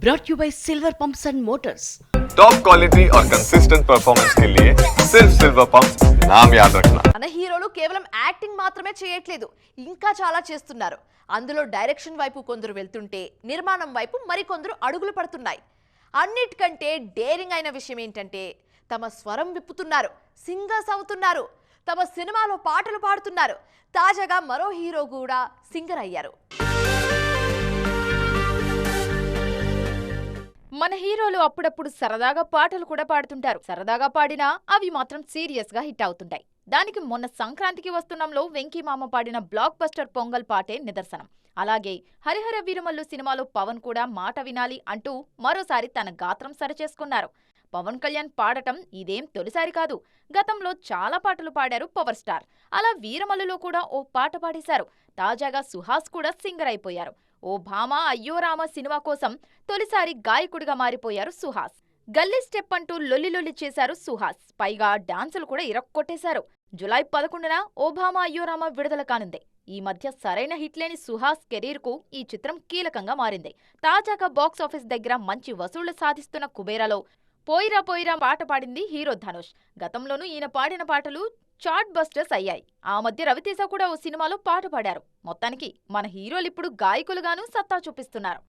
brought you by Silver Pumps and Motors. Top quality और consistent performance के लिए सिर्फ सिल्वर पंप नाम याद रखना మన హీరోలు కేవలం యాక్టింగ్ మాత్రమే చేయట్లేదు ఇంకా చాలా చేస్తున్నారు అందులో డైరెక్షన్ వైపు కొందరు వెళ్తుంటే నిర్మాణం వైపు మరికొందరు అడుగులు పడుతున్నాయి అన్నిటికంటే డేరింగ్ అయిన విషయం ఏంటంటే తమ స్వరం విప్పుతున్నారు సింగర్స్ అవుతున్నారు తమ సినిమాలో పాటలు పాడుతున్నారు తాజాగా మరో హీరో కూడా సింగర్ అయ్యారు మన హీరోలు అప్పుడప్పుడు సరదాగా పాటలు కూడా పాడుతుంటారు. సరదాగా పాడినా అవి మాత్రం సీరియస్గా హిట్ అవుతుంటాయి. దానికి మొన్న సంక్రాంతికి వస్తున్నంలో వెంకీ మామ పాడిన బ్లాక్ బస్టర్ పొంగల్ పాటే నిదర్శనం. అలాగే హరిహర వీరమల్లు సినిమాలో పవన్ కూడా మాట వినాలి అంటూ మరోసారి తన గాత్రం సరిచేసుకున్నారు. పవన్ కళ్యాణ్ పాడటం ఇదేం తొలిసారి కాదు. గతంలో చాలా పాటలు పాడారు పవర్ స్టార్. అలా వీరమల్లులో కూడా ఓ పాట పాడేశారు. తాజాగా సుహాస్ కూడా సింగర్ అయిపోయారు. ఓ భామ అయ్యో రామ సినిమా కోసం తొలిసారి గాయకుడిగా మారిపోయారు సుహాస్. గల్లీ స్టెప్ అంటూ లొల్లి లొల్లి చేశారు సుహాస్. పైగా డాన్సులు కూడా ఇరక్కొట్టేశారు. జులై పదకొండున ఓ అయ్యోరామ విడుదల కానుంది. ఈ మధ్య సరైన హిట్ లేని సుహాస్ కెరీర్కు ఈ చిత్రం కీలకంగా మారింది. తాజాగా బాక్సాఫీస్ దగ్గర మంచి వసూళ్ళు సాధిస్తున్న కుబేరాలో పోయిరా పోయిరా పాట పాడింది హీరో ధనుష్. గతంలోనూ ఈయన పాడిన పాటలు చార్ట్ బస్టర్స్ అయ్యాయి. ఆ మధ్య రవితేజ కూడా ఓ సినిమాలో పాట పాడారు. మొత్తానికి మన హీరోలు ఇప్పుడు గాయకులుగాను సత్తా చూపిస్తున్నారు.